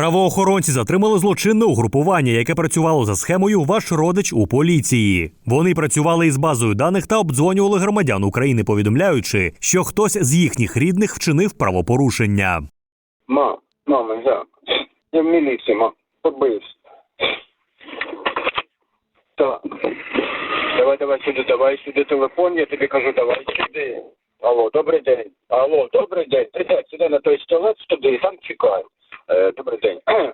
Правоохоронці затримали злочинне угрупування, яке працювало за схемою Ваш родич у поліції. Вони працювали із базою даних та обдзвонювали громадян України, повідомляючи, що хтось з їхніх рідних вчинив правопорушення. Ма, мама, як? Я в міліції, ма. Побився. Так. Давай, давай сюди, давай сюди телефон, я тобі кажу, давай сюди. Алло, добрий день. Алло, добрий день. Ти? Сюди на той столець туди і там чекай. Е, добрий день. Е,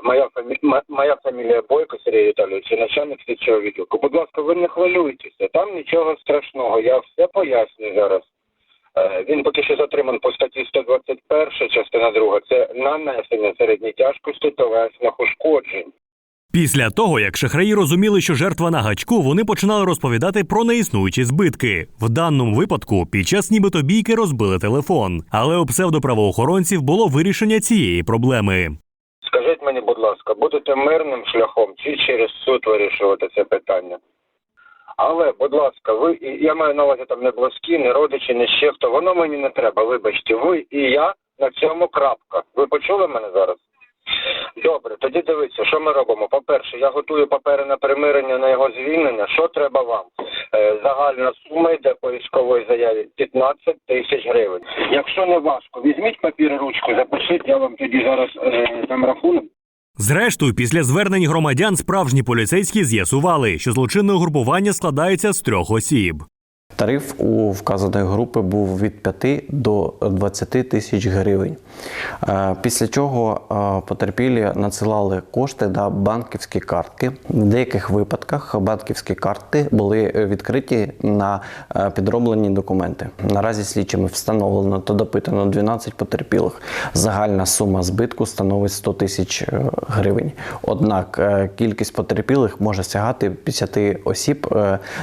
моя, фамі... моя фамілія Бойко Сергій Віталійович, начальник слідчого відділку. Будь ласка, ви не хвилюйтеся, там нічого страшного, я все поясню зараз. Е, Він поки що затриман по статті 121, частина 2. Це нанесення середньої тяжкості телесних ушкоджень. Після того, як шахраї розуміли, що жертва на гачку, вони починали розповідати про неіснуючі збитки. В даному випадку під час нібито бійки розбили телефон, але у псевдоправоохоронців було вирішення цієї проблеми. Скажіть мені, будь ласка, будете мирним шляхом чи через суд вирішувати це питання? Але, будь ласка, ви і я маю на увазі там не близькі, не родичі, не ще хто. Воно мені не треба. Вибачте, ви і я на цьому крапка. Ви почули мене зараз? Добре, тоді дивіться, що ми робимо. По-перше, я готую папери на примирення на його звільнення. Що треба вам? Е, загальна сума йде по військовій заяві 15 тисяч гривень. Якщо не важко, візьміть папір ручку, запишіть, я вам тоді зараз е, там рахунок. Зрештою, після звернень громадян справжні поліцейські з'ясували, що злочинне угрупування складається з трьох осіб. Тариф у вказаної групи був від 5 до 20 тисяч гривень. Е, Після чого е, потерпілі надсилали кошти на банківські картки. В деяких випадках банківські карти були відкриті на е, підроблені документи. Наразі слідчими встановлено та допитано 12 потерпілих. Загальна сума збитку становить 100 тисяч гривень. Однак кількість потерпілих може сягати 50 осіб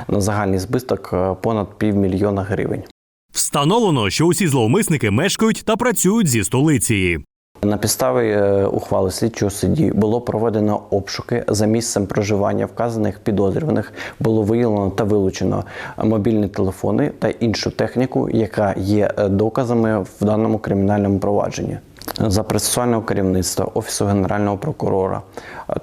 на загальний збиток е, понад півмільйона гривень. Встановлено, що усі зловмисники мешкають та працюють зі столиці. На підставі е, ухвали слідчого судді було проведено обшуки за місцем проживання вказаних підозрюваних. Було виявлено та вилучено мобільні телефони та іншу техніку, яка є е, доказами в даному кримінальному провадженні. За процесуального керівництва Офісу Генерального прокурора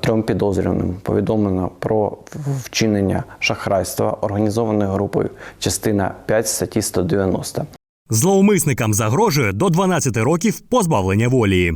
трьом підозрюваним повідомлено про вчинення шахрайства організованою групою, частина 5 статті 190. Зловмисникам загрожує до 12 років позбавлення волі.